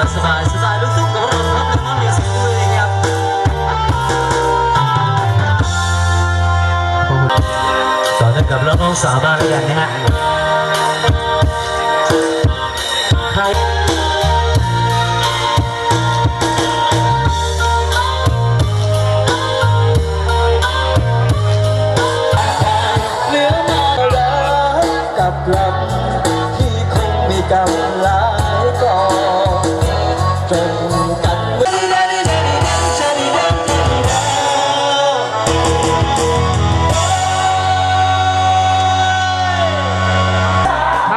ผ่านสไตล์ลูกทุ่งของเราครับน้องเมียสิด้วยครับต่อเนื่องกับน้องสาวบ้างแล้วกันนะฮะใครเหลือมารักกับลำที่คงมีกำลา ถ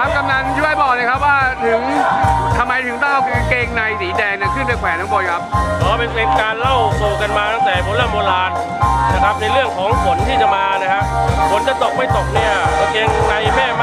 ามกำนันช่วยบอกเลยครับว่าถึงทำไมถึงต้องเอากางเกงในสีแดงเนี่ยขึ้นไปแขวนข้างบนครับ ก็เป็นเป็นการเล่าสู่กันมาตั้งแต่โบราณโบราณนะครับในเรื่องของฝนที่จะมานะฮะฝนจะตกไม่ตกเนี่ยกางเกงในแม่ไม้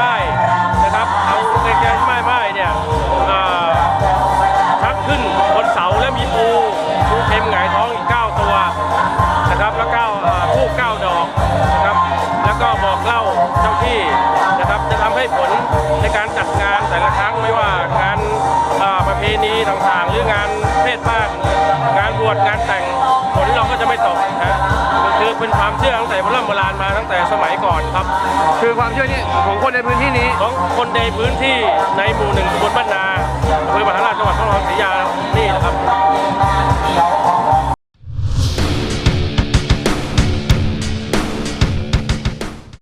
ต่างๆ หรืองานเพศบ้าน งานบวชงานแต่งผลเราก็จะไม่ตกนะคือเป็นความเชื่อตั้งแต่โบราณโบราณมาตั้งแต่สมัยก่อนครับ คือความเชื่อนี่ของคนในพื้นที่นี้ของคนในพื้นที่ในหมู่หนึ่งตำบลบ้านนา